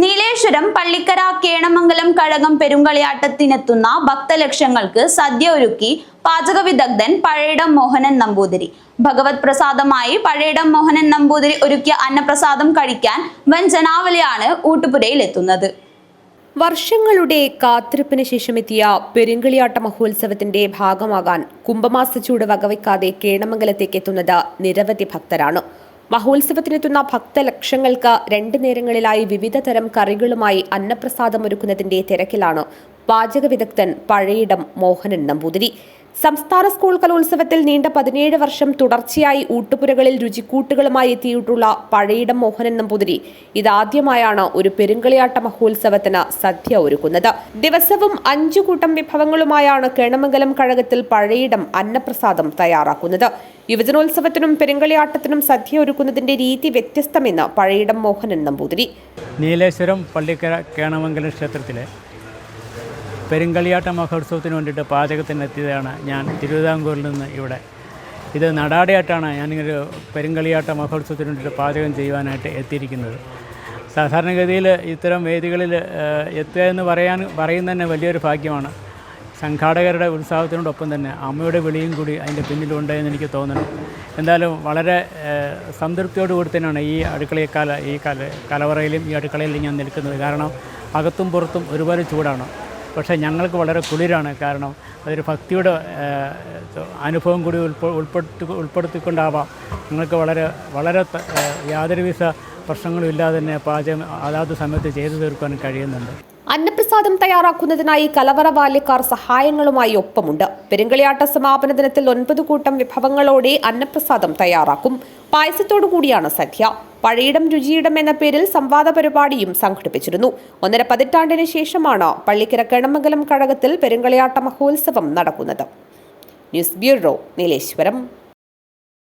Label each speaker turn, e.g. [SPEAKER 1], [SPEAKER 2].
[SPEAKER 1] നീലേശ്വരം പള്ളിക്കര കേണമംഗലം കഴകം പെരുങ്കളിയാട്ടത്തിനെത്തുന്ന ഭക്തലക്ഷങ്ങൾക്ക് സദ്യ ഒരുക്കി പാചക വിദഗ്ധൻ പഴയിടം മോഹനൻ നമ്പൂതിരി. ഭഗവത് പ്രസാദമായി പഴയിടം മോഹനൻ നമ്പൂതിരി ഒരുക്കിയ അന്നപ്രസാദം കഴിക്കാൻ വൻ ജനാവലിയാണ് ഊട്ടുപുരയിൽ എത്തുന്നത്.
[SPEAKER 2] വർഷങ്ങളുടെ കാത്തിരിപ്പിന് ശേഷമെത്തിയ പെരുങ്കളിയാട്ട മഹോത്സവത്തിന്റെ ഭാഗമാകാൻ കുംഭമാസ ചൂട് വകവയ്ക്കാതെ കേണമംഗലത്തേക്ക് എത്തുന്നത് നിരവധി ഭക്തരാണ്. മഹോത്സവത്തിനെത്തുന്ന ഭക്തലക്ഷങ്ങൾക്ക് രണ്ട് നേരങ്ങളിലായി വിവിധ തരം കറികളുമായി അന്നപ്രസാദം ഒരുക്കുന്നതിന്റെ തിരക്കിലാണ് പാചക വിദഗ്ധൻ പഴയിടം മോഹനൻ നമ്പൂതിരി. സംസ്ഥാന സ്കൂൾ കലോത്സവത്തിൽ നീണ്ട പതിനേഴ് വർഷം തുടർച്ചയായി ഊട്ടുപുരകളിൽ രുചിക്കൂട്ടുകളുമായി എത്തിയിട്ടുള്ള പഴയിടം മോഹനൻ നമ്പൂതിരി ഇതാദ്യമായാണ് ഒരു പെരുങ്കളിയാട്ട മഹോത്സവത്തിന് സദ്യ ഒരുക്കുന്നത്. ദിവസവും അഞ്ചു കൂട്ടം വിഭവങ്ങളുമായാണ് കേണമംഗലം കഴകത്തിൽ പഴയിടം അന്നപ്രസാദം തയ്യാറാക്കുന്നത്. യുവജനോത്സവത്തിനും പെരുങ്കളിയാട്ടത്തിനും സദ്യ ഒരുക്കുന്നതിന്റെ രീതി വ്യത്യസ്തമെന്ന് പഴയിടം മോഹനൻ നമ്പൂതിരി
[SPEAKER 3] നീലേശ്വരം പള്ളിക്കര കേണമംഗലം ക്ഷേത്രത്തിലെ പെരുങ്കളിയാട്ട മഹോത്സവത്തിന് വേണ്ടിയിട്ട് പാചകത്തിനെത്തിയതാണ് ഞാൻ തിരുവിതാംകൂറിൽ നിന്ന് ഇവിടെ. ഇത് നടാടിയാട്ടാണ് ഞാനിങ്ങനെ പെരുങ്കളിയാട്ട മഹോത്സവത്തിന് വേണ്ടിയിട്ട് പാചകം ചെയ്യുവാനായിട്ട് എത്തിയിരിക്കുന്നത്. സാധാരണഗതിയിൽ ഇത്തരം വേദികളിൽ എത്തുക എന്ന് പറയാൻ പറയുന്നത് തന്നെ വലിയൊരു ഭാഗ്യമാണ്. സംഘാടകരുടെ ഉത്സാഹത്തിനോടൊപ്പം തന്നെ അമ്മയുടെ വിളിയും കൂടി അതിന്റെ പിന്നിലുണ്ട് എന്ന് എനിക്ക് തോന്നുന്നു എന്തായാലും വളരെ സംതൃപ്തിയോട് കൂടി തന്നെയാണ് ഈ അടുക്കള കാല ഈ കല കലവറയിലും ഈ അടുക്കളയിലും ഞാൻ നിൽക്കുന്നത്. കാരണം അകത്തും പുറത്തും ഒരുപാട് ചൂടാണ്. പക്ഷേ ഞങ്ങൾക്ക് വളരെ കുളിരാണ്. കാരണം അതൊരു ഭക്തിയുടെ അനുഭവം കൂടി ഉൾപ്പെ ഉൾപ്പെടുത്തി ഉൾപ്പെടുത്തിക്കൊണ്ടാവാം. ഞങ്ങൾക്ക് വളരെ വളരെ യാതൊരുവിധ പ്രശ്നങ്ങളും ഇല്ലാതെ തന്നെ പാചകം അതാത് സമയത്ത് ചെയ്തു തീർക്കാൻ കഴിയുന്നുണ്ട്.
[SPEAKER 2] അന്നപ്രസാദം തയ്യാറാക്കുന്നതിനായി കലവറ ബാല്യക്കാർ സഹായങ്ങളുമായി ഒപ്പമുണ്ട്. പെരുങ്കളിയാട്ട സമാപന ദിനത്തിൽ ഒൻപത് കൂട്ടം വിഭവങ്ങളോടെ അന്നപ്രസാദം തയ്യാറാക്കും. പായസത്തോടു കൂടിയാണ് സദ്യ. പഴയിടം രുചിയിടം എന്ന പേരിൽ സംവാദ പരിപാടിയും സംഘടിപ്പിച്ചിരുന്നു. ഒന്നര പതിറ്റാണ്ടിന് ശേഷമാണ് പള്ളിക്കര കണമംഗലം കഴകത്തിൽ പെരുങ്കളിയാട്ട മഹോത്സവം നടക്കുന്നത്. News bureau Nileshwaram.